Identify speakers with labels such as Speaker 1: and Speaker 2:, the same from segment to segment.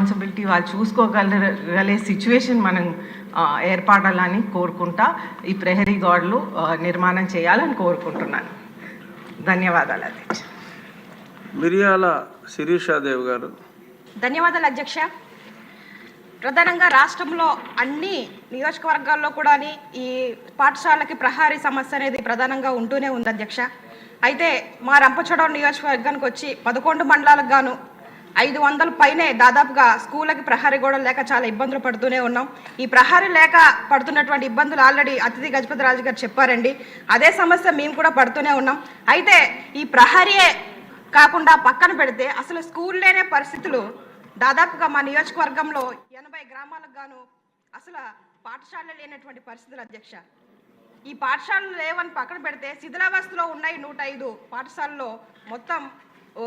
Speaker 1: Responsibility వాళ్ళు చూసుకోగలగలే situation మనం ఏర్పడాలని కోరుకుంటా ఈ ప్రహరీ గోడలు నిర్మాణం చేయాలని కోరుకుంటున్నాను. ధన్యవాదాలు అధ్యక్ష.
Speaker 2: మిరియాల శిరీషాదేవి గారు.
Speaker 3: ధన్యవాదాలు అధ్యక్ష. ప్రధానంగా రాష్ట్రంలో అన్ని నియోజకవర్గాల్లో కూడా ఈ పాఠశాలకి ప్రహారీ సమస్య అనేది ప్రధానంగా ఉంటూనే ఉంది అధ్యక్ష. అయితే మా రంపచోడవరం నియోజకవర్గానికి వచ్చి పదకొండు మండలాలకు గాను ఐదు వందల పైనే దాదాపుగా స్కూళ్ళకి ప్రహరీ గోడలు లేక చాలా ఇబ్బందులు పడుతూనే ఉన్నాం. ఈ ప్రహరీ లేక పడుతున్నటువంటి ఇబ్బందులు ఆల్రెడీ అతిథి గజపతి రాజు గారు చెప్పారండి. అదే సమస్య మేము కూడా పడుతూనే ఉన్నాం. అయితే ఈ ప్రహరీయే కాకుండా పక్కన పెడితే అసలు స్కూల్ లేనే పరిస్థితులు దాదాపుగా మా నియోజకవర్గంలో ఎనభై గ్రామాలకు గాను అసలు పాఠశాలలు లేనటువంటి పరిస్థితులు అధ్యక్ష. ఈ పాఠశాలలు లేవని పక్కన పెడితే శిథిలావస్థలో ఉన్నాయి నూట ఐదు పాఠశాలలో మొత్తం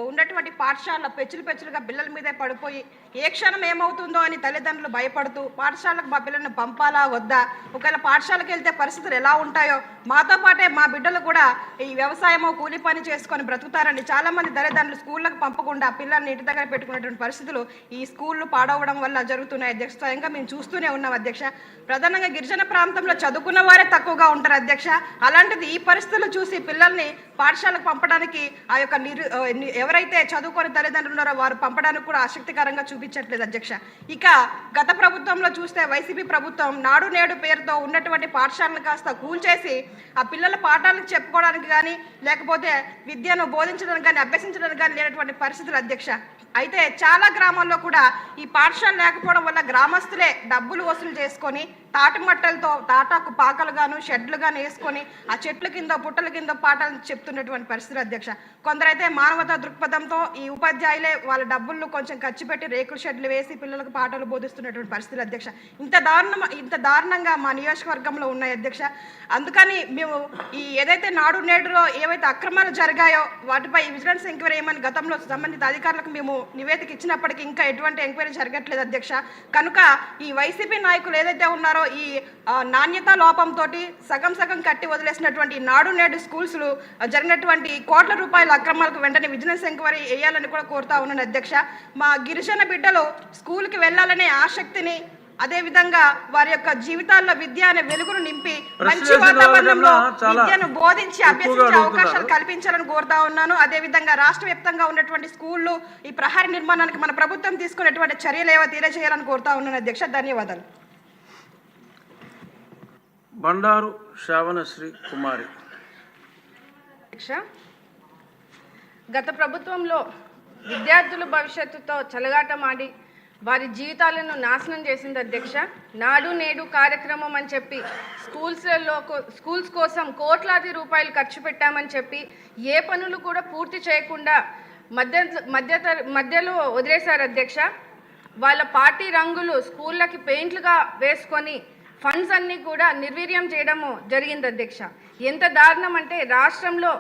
Speaker 3: ఉన్నటువంటి పాఠశాల పెచ్చులు పెచ్చులుగా బిల్లల మీదే పడిపోయి ఏ క్షణం ఏమవుతుందో అని తల్లిదండ్రులు భయపడుతూ పాఠశాలకు మా పిల్లల్ని పంపాలా వద్దా? ఒకవేళ పాఠశాలకు వెళ్తే పరిస్థితులు ఎలా ఉంటాయో? మాతో పాటే మా బిడ్డలు కూడా ఈ వ్యవసాయమో కూలి పని చేసుకొని బ్రతుకుతారని చాలామంది తల్లిదండ్రులు స్కూళ్ళకు పంపకుండా పిల్లల్ని ఇంటి దగ్గర పెట్టుకునేటువంటి పరిస్థితులు ఈ స్కూళ్ళు పాడవడం వల్ల జరుగుతున్నాయి అధ్యక్ష. స్వయంగా మేము చూస్తూనే ఉన్నాం అధ్యక్ష. ప్రధానంగా గిరిజన ప్రాంతంలో చదువుకున్న వారే తక్కువగా ఉంటారు అధ్యక్ష. అలాంటిది ఈ పరిస్థితులు చూసి పిల్లల్ని పాఠశాలకు పంపడానికి ఆ యొక్క నిరు ఎవరైతే చదువుకొని తల్లిదండ్రులు ఉన్నారో వారు పంపడానికి కూడా ఆసక్తికరంగా చూపించట్లేదు అధ్యక్ష. ఇక గత ప్రభుత్వంలో చూస్తే వైసీపీ ప్రభుత్వం నాడు నేడు పేరుతో ఉన్నటువంటి పాఠశాలను కాస్త కూల్చేసి ఆ పిల్లల పాఠాలను చెప్పుకోవడానికి కానీ లేకపోతే విద్యను బోధించడానికి కానీ అభ్యసించడానికి కానీ లేనటువంటి పరిస్థితులు అధ్యక్ష. అయితే చాలా గ్రామాల్లో కూడా ఈ పాఠశాల లేకపోవడం వల్ల గ్రామస్తులే డబ్బులు వసూలు చేసుకొని తాటి మట్టలతో తాటాకు పాకలు గాను షెడ్లు గాను వేసుకొని ఆ చెట్ల కింద పుట్టల కింద పాఠాలు చెప్తున్నటువంటి పరిస్థితి అధ్యక్ష. కొందరైతే మానవతా దృక్పథంతో ఈ ఉపాధ్యాయులే వాళ్ళ డబ్బులు కొంచెం ఖర్చు పెట్టి రేకుల షెడ్లు వేసి పిల్లలకు పాఠాలు బోధిస్తున్నటువంటి పరిస్థితి అధ్యక్ష. ఇంత దారుణం ఇంత దారుణంగా మా నియోజకవర్గంలో ఉన్నాయి అధ్యక్ష. అందుకని మేము ఈ ఏదైతే నాడు నేడులో ఏవైతే అక్రమాలు జరిగాయో వాటిపై విజిలెన్స్ ఎంక్వైరీ ఏమని గతంలో సంబంధిత అధికారులకు మేము నివేదిక ఇచ్చినప్పటికీ ఇంకా ఎటువంటి ఎంక్వైరీ జరగట్లేదు అధ్యక్ష. కనుక ఈ వైసీపీ నాయకులు ఏదైతే ఉన్నారో ఈ నాణ్యత లోపంతో సగం సగం కట్టి వదిలేసినటువంటి నాడు నేడు స్కూల్స్లు జరిగినటువంటి కోట్ల రూపాయల అక్రమాలకు వెంటనే విజిలెన్స్ ఎంక్వైరీ వేయాలని కూడా కోరుతా ఉన్నాను అధ్యక్ష. మా గిరిజన బిడ్డలు స్కూల్కి వెళ్ళాలనే ఆసక్తిని అదే విధంగా వారి యొక్క జీవితాల్లో విద్య అనే వెలుగును నింపి మంచి వాతావరణంలో విద్యను బోధించి అభ్యసించే. అవకాశాలు కల్పించాలని కోరుతా ఉన్నాను. అదే విధంగా రాష్ట్ర వ్యాప్తంగా ఉన్నటువంటి స్కూళ్ళు ఈ ప్రహారీ నిర్మాణానికి మన ప్రభుత్వం తీసుకున్నటువంటి చర్యలు ఏవో తెలియజేయాలని కోరుతా ఉన్నాను. అధ్యక్ష ధన్యవాదాలు.
Speaker 2: బండారు శ్రావణశ్రీ కుమారి.
Speaker 4: అధ్యక్ష గత ప్రభుత్వంలో విద్యార్థుల భవిష్యత్తుతో చెలగాటమాడి వారి జీవితాలను నాశనం చేసింది అధ్యక్ష. నాడు నేడు కార్యక్రమం అని చెప్పి స్కూల్స్లలో స్కూల్స్ కోసం కోట్లాది రూపాయలు ఖర్చు పెట్టామని చెప్పి ఏ పనులు కూడా పూర్తి చేయకుండా మధ్య మధ్య మధ్యలో వదిలేశారు అధ్యక్ష. వాళ్ళ పార్టీ రంగులు స్కూళ్ళకి పెయింట్లుగా వేసుకొని ఫండ్స్ అన్నీ కూడా నిర్వీర్యం చేయడము జరిగింది అధ్యక్ష. ఎంత దారుణం అంటే రాష్ట్రంలో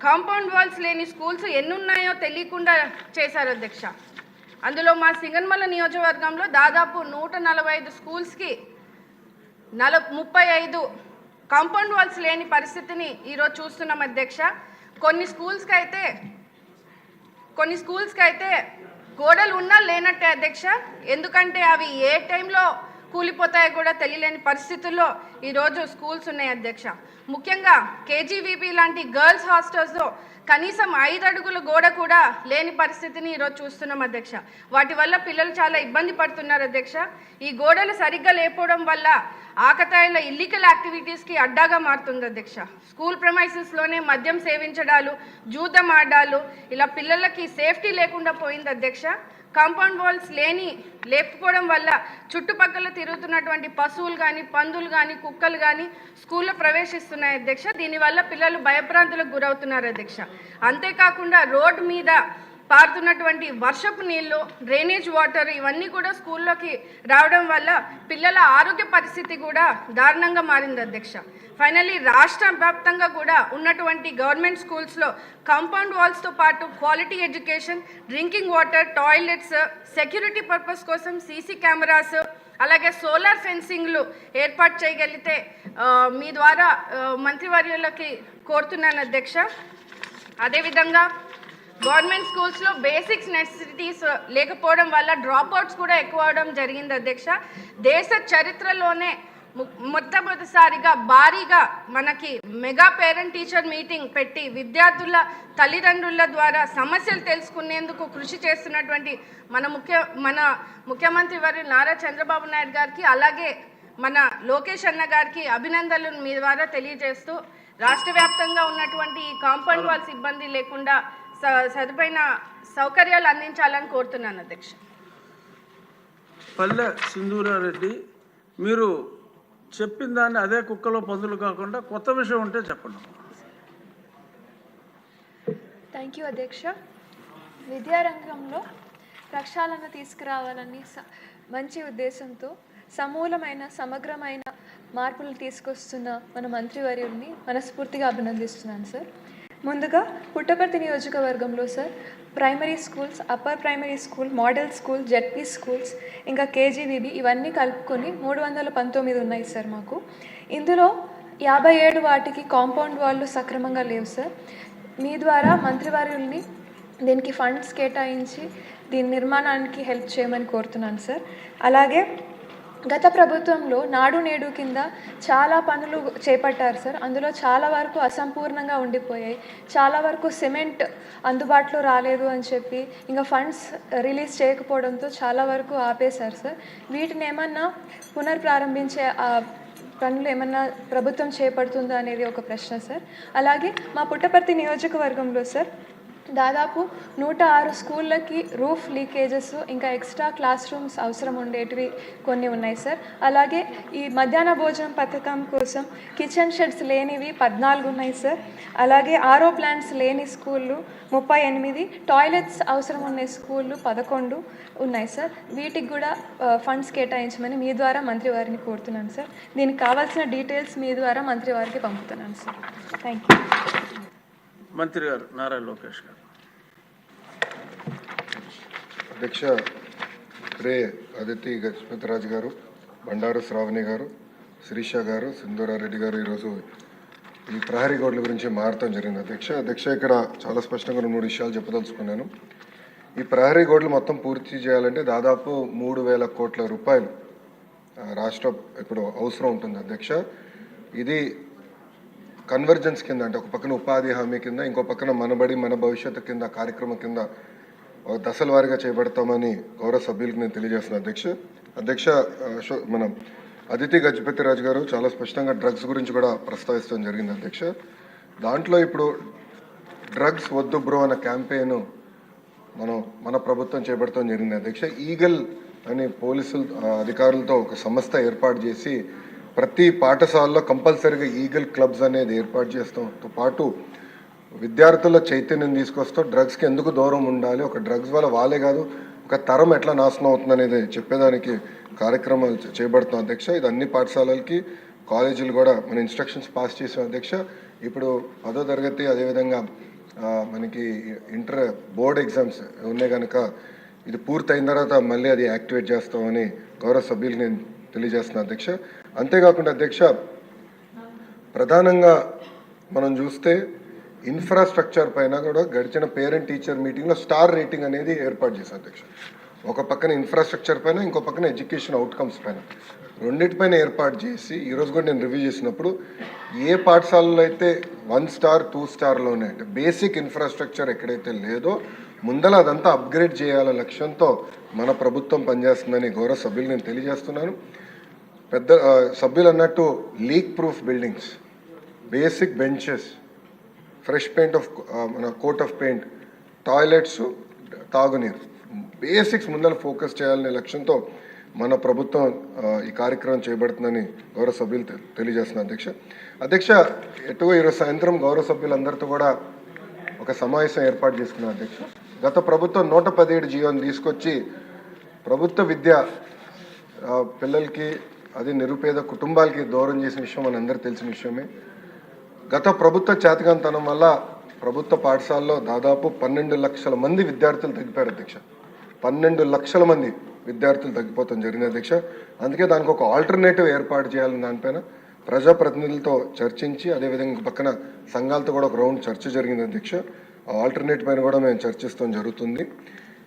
Speaker 4: కాంపౌండ్ వాల్స్ లేని స్కూల్స్ ఎన్ని ఉన్నాయో తెలియకుండా చేశారు అధ్యక్ష. అందులో మా సింగన్మల నియోజకవర్గంలో దాదాపు నూట నలభై ఐదు స్కూల్స్కి నల ముప్పై ఐదు కాంపౌండ్ వాల్స్ లేని పరిస్థితిని ఈరోజు చూస్తున్నాం అధ్యక్ష. కొన్ని స్కూల్స్కి అయితే కొన్ని స్కూల్స్కి అయితే గోడలు ఉన్నా లేనట్టే అధ్యక్ష. ఎందుకంటే అవి ఏ టైంలో కూలిపోతాయో కూడా తెలియలేని పరిస్థితుల్లో ఈరోజు స్కూల్స్ ఉన్నాయి అధ్యక్ష. ముఖ్యంగా కేజీవీపీ లాంటి గర్ల్స్ హాస్టల్స్లో కనీసం ఐదు అడుగుల గోడ కూడా లేని పరిస్థితిని ఈరోజు చూస్తున్నాం అధ్యక్ష. వాటి వల్ల పిల్లలు చాలా ఇబ్బంది పడుతున్నారు అధ్యక్ష. ఈ గోడలు సరిగ్గా లేకపోవడం వల్ల ఆకతాయిల ఇల్లీగల్ యాక్టివిటీస్కి అడ్డాగా మారుతుంది అధ్యక్ష. స్కూల్ ప్రమైసెస్లోనే మద్యం సేవించడాలు జూదం ఆడాలు ఇలా పిల్లలకి సేఫ్టీ లేకుండా పోయింది అధ్యక్ష. కాంపౌండ్ వాల్స్ లేని లేకపోవడం వల్ల చుట్టుపక్కల తిరుగుతున్నటువంటి పశువులు కానీ పందులు కానీ కుక్కలు కానీ స్కూల్లో ప్రవేశిస్తున్నాయి అధ్యక్ష. దీనివల్ల పిల్లలు భయభ్రాంతులకు గురవుతున్నారు అధ్యక్ష. అంతేకాకుండా రోడ్ మీద పారుతున్నటువంటి వర్షపు నీళ్ళు డ్రైనేజ్ వాటర్ ఇవన్నీ కూడా స్కూల్లోకి రావడం వల్ల పిల్లల ఆరోగ్య పరిస్థితి కూడా దారుణంగా మారింది అధ్యక్ష. ఫైనల్లీ రాష్ట్ర వ్యాప్తంగా కూడా ఉన్నటువంటి గవర్నమెంట్ స్కూల్స్లో కాంపౌండ్ వాల్స్తో పాటు quality education drinking water toilets security purpose కోసం సీసీ కెమెరాస్ అలాగే సోలార్ ఫెన్సింగ్లు ఏర్పాటు చేయగలిగితే మీ ద్వారా మంత్రివర్యులకి కోరుతున్నాను అధ్యక్ష. అదేవిధంగా గవర్నమెంట్ స్కూల్స్లో బేసిక్స్ నెసెసిటీస్ లేకపోవడం వల్ల డ్రాప్ అవుట్స్ కూడా ఎక్కువ అవడం జరిగింది అధ్యక్ష. దేశ చరిత్రలోనే మొట్టమొదటిసారిగా భారీగా మనకి మెగా పేరెంట్ టీచర్ మీటింగ్ పెట్టి విద్యార్థుల తల్లిదండ్రుల ద్వారా సమస్యలు తెలుసుకునేందుకు కృషి చేస్తున్నటువంటి మన ముఖ్య మన ముఖ్యమంత్రి వారు నారా చంద్రబాబు నాయుడు గారికి అలాగే మన లోకేష్ అన్న గారికి అభినందనలు మీ ద్వారా తెలియజేస్తూ రాష్ట్ర వ్యాప్తంగా ఉన్నటువంటి ఈ కాంపౌండ్ వాల్ సిబ్బంది లేకుండా సదుపైన సౌకర్యాలు అందించాలని కోరుతున్నాను అధ్యక్ష.
Speaker 2: పల్లె సింధూరారెడ్డి మీరు చెప్పిన దాన్ని అదే కుక్కలో పందులు కాకుండా కొత్త విషయం ఉంటే చెప్పండి.
Speaker 5: థ్యాంక్ యూ అధ్యక్ష. విద్యారంగంలో ప్రక్షాళన తీసుకురావాలని స- మంచి ఉద్దేశంతో సమూలమైన సమగ్రమైన మార్పులు తీసుకొస్తున్న మన మంత్రివర్యుల్ని మనస్ఫూర్తిగా అభినందిస్తున్నాను సార్. ముందుగా పుట్టపర్తి నియోజకవర్గంలో sir primary schools upper primary school model school ZP schools ఇంకా కేజీవీబీ ఇవన్నీ కలుపుకొని మూడు వందల పంతొమ్మిది ఉన్నాయి సార్ మాకు. ఇందులో యాభై ఏడు వాటికి కాంపౌండ్ వాళ్ళు సక్రమంగా లేవు సార్ మీ ద్వారా మంత్రివర్యుల్ని దీనికి ఫండ్స్ కేటాయించి దీని నిర్మాణానికి హెల్ప్ చేయమని కోరుతున్నాను సార్ అలాగే గత ప్రభుత్వంలో నాడు నేడు కింద చాలా పనులు చేపట్టారు సార్. అందులో చాలా వరకు అసంపూర్ణంగా ఉండిపోయాయి. చాలా వరకు సిమెంట్ అందుబాటులో రాలేదు అని చెప్పి ఇంకా ఫండ్స్ రిలీజ్ చేయకపోవడంతో చాలా వరకు ఆపేశారు సార్. వీటిని ఏమన్నా పునర్ప్రారంభించే పనులు ఏమన్నా ప్రభుత్వం చేపడుతుందా అనేది ఒక ప్రశ్న సార్. అలాగే మా పుట్టపర్తి నియోజకవర్గంలో సార్ దాదాపు నూట ఆరు స్కూళ్ళకి రూఫ్ లీకేజెస్ ఇంకా ఎక్స్ట్రా క్లాస్ రూమ్స్ అవసరం ఉండేటివి కొన్ని ఉన్నాయి సార్. అలాగే ఈ మధ్యాహ్న భోజనం పథకం కోసం కిచెన్ షెడ్స్ లేనివి పద్నాలుగు ఉన్నాయి సార్. అలాగే ఆరో ప్లాంట్స్ లేని స్కూళ్ళు ముప్పై ఎనిమిది టాయిలెట్స్ అవసరం ఉన్న స్కూళ్ళు పదకొండు ఉన్నాయి సార్. వీటికి కూడా ఫండ్స్ కేటాయించమని మీ ద్వారా మంత్రివారిని కోరుతున్నాను సార్. దీనికి కావాల్సిన డీటెయిల్స్ మీ ద్వారా మంత్రి వారికి పంపుతున్నాను సార్. థ్యాంక్ యూ
Speaker 2: మంత్రి గారు నారా లోకేష్ గారు.
Speaker 6: అధ్యక్ష రే అదితి గజపతిరాజు గారు బండారు శ్రావణి గారు శిరీష గారు సింధూరారెడ్డి గారు ఈరోజు ఈ ప్రహరీ గోడల గురించి మారటం జరిగింది. అధ్యక్ష అధ్యక్ష ఇక్కడ చాలా స్పష్టంగా రెండు మూడు విషయాలు చెప్పదలుచుకున్నాను. ఈ ప్రహరీ గోడలు మొత్తం పూర్తి చేయాలంటే దాదాపు మూడు వేల కోట్ల రూపాయలు రాష్ట్ర ఇప్పుడు అవసరం ఉంటుంది అధ్యక్ష. ఇది కన్వర్జెన్స్ కింద అంటే ఒక పక్కన ఉపాధి హామీ కింద ఇంకో పక్కన మనబడి మన భవిష్యత్తు కింద కార్యక్రమం కింద ఒక దశల వారీగా చేపడతామని గౌరవ సభ్యులకు నేను తెలియజేస్తున్నాను అధ్యక్ష అధ్యక్ష మన అదితి గజపతి రాజు గారు చాలా స్పష్టంగా డ్రగ్స్ గురించి కూడా ప్రస్తావించడం జరిగింది అధ్యక్ష. దాంట్లో ఇప్పుడు డ్రగ్స్ వద్దు బ్రో అన్న క్యాంపెయిన్ మనం మన ప్రభుత్వం చేపడతాం జరిగింది అధ్యక్ష. ఈగల్ అని పోలీసులు అధికారులతో ఒక సంస్థ ఏర్పాటు చేసి ప్రతి పాఠశాలలో కంపల్సరీగా ఈగల్ క్లబ్స్ అనేది ఏర్పాటు చేస్తాంతో పాటు విద్యార్థుల చైతన్యం తీసుకొస్తూ డ్రగ్స్కి ఎందుకు దూరం ఉండాలి? ఒక డ్రగ్స్ వల్ల వాళ్ళే కాదు ఒక తరం ఎట్లా నాశనం అవుతుంది అనేది చెప్పేదానికి కార్యక్రమాలు చే- చేపడుతున్నాం అధ్యక్ష. ఇది అన్ని పాఠశాలలకి కాలేజీలు కూడా మన ఇన్స్ట్రక్షన్స్ పాస్ చేసాం అధ్యక్ష. ఇప్పుడు పదో తరగతి అదేవిధంగా మనకి ఇంటర్ బోర్డ్ ఎగ్జామ్స్ ఉన్నాయి కనుక ఇది పూర్తయిన తర్వాత మళ్ళీ అది యాక్టివేట్ చేస్తామని గౌరవ సభ్యులు నేను తెలియజేస్తున్నాను అధ్యక్ష. అంతేకాకుండా అధ్యక్ష ప్రధానంగా మనం చూస్తే ఇన్ఫ్రాస్ట్రక్చర్ పైన కూడా గడిచిన పేరెంట్ టీచర్ మీటింగ్లో స్టార్ రేటింగ్ అనేది ఏర్పాటు చేశారు అధ్యక్ష. ఒక పక్కన ఇన్ఫ్రాస్ట్రక్చర్ పైన ఇంకో పక్కన ఎడ్యుకేషన్ అవుట్కమ్స్ పైన. రెండింటిపైన ఏర్పాటు చేసి ఈరోజు కూడా నేను రివ్యూ చేసినప్పుడు ఏ పాఠశాలలో అయితే వన్ స్టార్ టూ స్టార్లోనే అంటే బేసిక్ ఇన్ఫ్రాస్ట్రక్చర్ ఎక్కడైతే లేదో ముందల అదంతా అప్గ్రేడ్ చేయాల లక్ష్యంతో మన ప్రభుత్వం పనిచేస్తుందని గౌరవ సభ్యులు నేను తెలియజేస్తున్నాను. పెద్ద సభ్యులు అన్నట్టు leak proof buildings basic benches fresh paint of మన కోట్ ఆఫ్ పెయింట్. టాయిలెట్స్ తాగునీరు. బేసిక్స్ ముందర ఫోకస్ చేయాలనే లక్ష్యంతో మన ప్రభుత్వం ఈ కార్యక్రమం చేపడుతుందని గౌరవ సభ్యులు తె- అధ్యక్ష. అధ్యక్ష ఎటువో ఈరోజు సాయంత్రం గౌరవ సభ్యులందరితో కూడా ఒక సమావేశం ఏర్పాటు చేసుకున్న అధ్యక్ష. గత ప్రభుత్వం నూట పదిహేడు జీవోని తీసుకొచ్చి ప్రభుత్వ విద్య పిల్లలకి అది నిరుపేద కుటుంబాలకి దూరం చేసిన విషయం మనందరూ తెలిసిన విషయమే. గత ప్రభుత్వ చేతకంతనం వల్ల ప్రభుత్వ పాఠశాలలో దాదాపు పన్నెండు లక్షల మంది విద్యార్థులు తగ్గిపోయారు అధ్యక్ష. పన్నెండు లక్షల మంది విద్యార్థులు తగ్గిపోతాం జరిగింది అధ్యక్ష. అందుకే దానికి ఒక ఆల్టర్నేటివ్ ఏర్పాటు చేయాలని దానిపైన ప్రజాప్రతినిధులతో చర్చించి అదేవిధంగా పక్కన సంఘాలతో కూడా ఒక రౌండ్ చర్చ జరిగింది అధ్యక్ష. ఆల్టర్నేట్ పైన కూడా మేము చర్చిస్తాం జరుగుతుంది.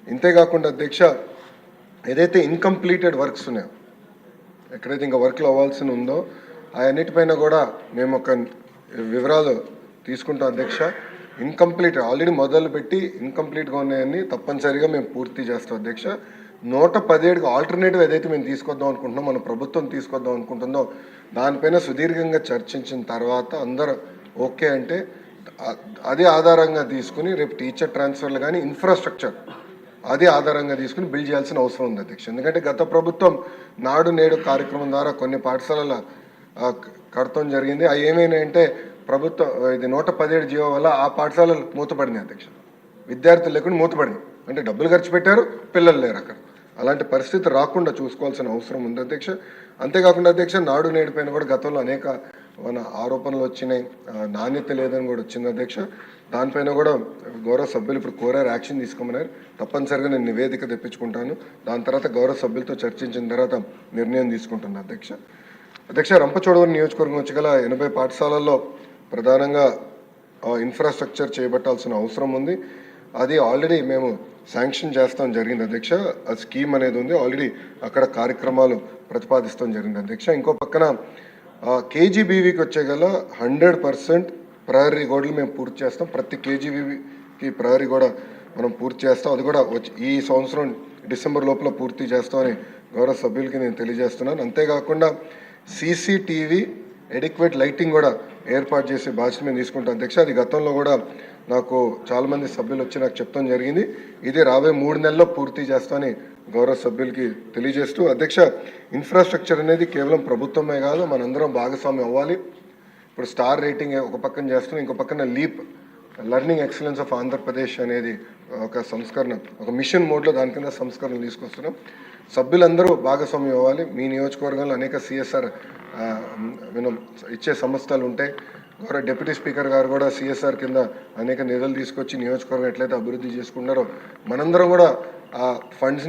Speaker 6: ఇంతేకాకుండా అధ్యక్ష ఏదైతే ఇన్కంప్లీటెడ్ వర్క్స్ ఉన్నాయో ఎక్కడైతే ఇంకా వర్క్లు అవ్వాల్సి ఉందో అన్నిటిపైన కూడా మేము ఒక వివరాలు తీసుకుంటాం అధ్యక్ష. ఇన్కంప్లీట్ ఆల్రెడీ మొదలుపెట్టి ఇన్కంప్లీట్గా ఉన్నాయని తప్పనిసరిగా మేము పూర్తి చేస్తాం అధ్యక్ష. నూట పదిహేడుకి ఆల్టర్నేటివ్ ఏదైతే మేము తీసుకొద్దాం అనుకుంటున్నాం మన ప్రభుత్వం తీసుకొద్దాం అనుకుంటుందో దానిపైన సుదీర్ఘంగా చర్చించిన తర్వాత అందరూ ఓకే అంటే అదే ఆధారంగా తీసుకుని రేపు టీచర్ ట్రాన్స్ఫర్లు కానీ ఇన్ఫ్రాస్ట్రక్చర్ అదే ఆధారంగా తీసుకుని బిల్డ్ చేయాల్సిన అవసరం ఉంది అధ్యక్ష. ఎందుకంటే గత ప్రభుత్వం నాడు నేడు కార్యక్రమం ద్వారా కొన్ని పాఠశాలల కడతం జరిగింది. అవి ఏమైనాయంటే ప్రభుత్వం ఇది నూట పదిహేడు జీవో వల్ల ఆ పాఠశాలలు మూతపడింది అధ్యక్ష. విద్యార్థులు లేకుండా మూతపడింది. అంటే డబ్బులు ఖర్చు పెట్టారు పిల్లలు లేరు అక్కడ. అలాంటి పరిస్థితి రాకుండా చూసుకోవాల్సిన అవసరం ఉంది అధ్యక్ష. అంతేకాకుండా అధ్యక్ష నాడు నేడు పైన కూడా గతంలో అనేక మన ఆరోపణలు వచ్చినాయి. నాణ్యత లేదని కూడా వచ్చింది అధ్యక్ష. దానిపైన కూడా గౌరవ సభ్యులు ఇప్పుడు కోరారు యాక్షన్ తీసుకోమన్నారు. తప్పనిసరిగా నేను నివేదిక తెప్పించుకుంటాను. దాని తర్వాత గౌరవ సభ్యులతో చర్చించిన తర్వాత నిర్ణయం తీసుకుంటున్నాను అధ్యక్ష. అధ్యక్ష రంపచోడవరం నియోజకవర్గం వచ్చి గల ఎనభై పాఠశాలల్లో ప్రధానంగా ఇన్ఫ్రాస్ట్రక్చర్ చేపట్టాల్సిన అవసరం ఉంది. అది ఆల్రెడీ మేము శాంక్షన్ చేస్తాం జరిగింది అధ్యక్ష. ఆ స్కీమ్ అనేది ఉంది. ఆల్రెడీ అక్కడ కార్యక్రమాలు ప్రతిపాదిస్తాం జరిగింది అధ్యక్ష. ఇంకో పక్కన కేజీబీవీకి వచ్చే గల హండ్రెడ్ పర్సెంట్ ప్రహరీ గోడలు మేము పూర్తి చేస్తాం. ప్రతి కేజీబీవీకి ప్రహరీ గోడ మనం పూర్తి చేస్తాం. అది కూడా వచ్చి ఈ సంవత్సరం డిసెంబర్ లోపల పూర్తి చేస్తామని గౌరవ సభ్యులకి నేను తెలియజేస్తున్నాను. అంతేకాకుండా సీసీటీవీ ఎడిక్వేట్ లైటింగ్ కూడా ఏర్పాటు చేసే బాధ్యత మేము తీసుకుంటాం అధ్యక్ష. అది గతంలో కూడా నాకు చాలామంది సభ్యులు వచ్చి నాకు చెప్తాం జరిగింది. ఇది రాబోయే మూడు నెలల్లో పూర్తి చేస్తామని గౌరవ సభ్యులకి తెలియజేస్తూ అధ్యక్ష ఇన్ఫ్రాస్ట్రక్చర్ అనేది కేవలం ప్రభుత్వమే కాదు మనందరం భాగస్వామ్యం అవ్వాలి. ఇప్పుడు స్టార్ రేటింగ్ ఒక పక్కన చేస్తున్నాం ఇంకో పక్కన leap learning excellence of Andhra Pradesh అనేది ఒక సంస్కరణ ఒక మిషన్ మోడ్లో దాని కింద సంస్కరణలు తీసుకొస్తున్నాం. సభ్యులందరూ భాగస్వామ్యం అవ్వాలి. మీ నియోజకవర్గంలో అనేక సిఎస్ఆర్ మనం ఇచ్చే సంస్థలు ఉంటాయి గౌరవ డిప్యూటీ స్పీకర్ గారు కూడా సిఎస్ఆర్ కింద అనేక నిధులు తీసుకొచ్చి నియోజకవర్గం ఎట్లయితే అభివృద్ధి చేసుకున్నారో మనందరం కూడా ఆ ఫండ్స్ని